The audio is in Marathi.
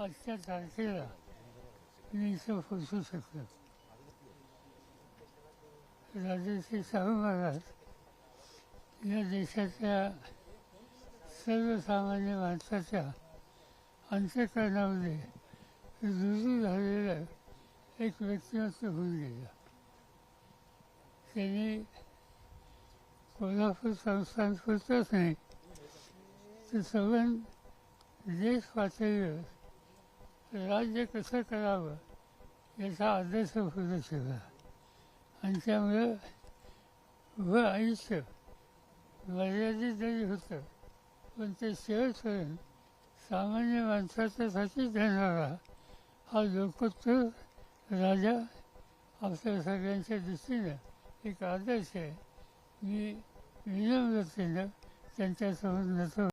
आजच्या तारखेला मी इथं पोचू शकलो राजश्री शाहू महाराज या देशाच्या सर्वसामान्य माणसाच्या अंतकरणामध्ये रुजू झालेलं एक व्यक्तिमत्व होऊन गेलं त्यांनी कोल्हापूर संस्थान पुरतंच नाही तर सगळं देश पातळीवर राज्य कसं करावं याचा आदर्श पुढे ठेवला आणि त्यामुळं व आयुष्य मर्यादित जरी होतं पण ते शेवटपर्यंत सामान्य माणसाच्यासाठी देणारा हा लोकोत्तर राजा आपल्या सगळ्यांच्या दृष्टीनं एक आदर्श आहे. मी विनम्रतेनं त्यांच्यासमोर नसतो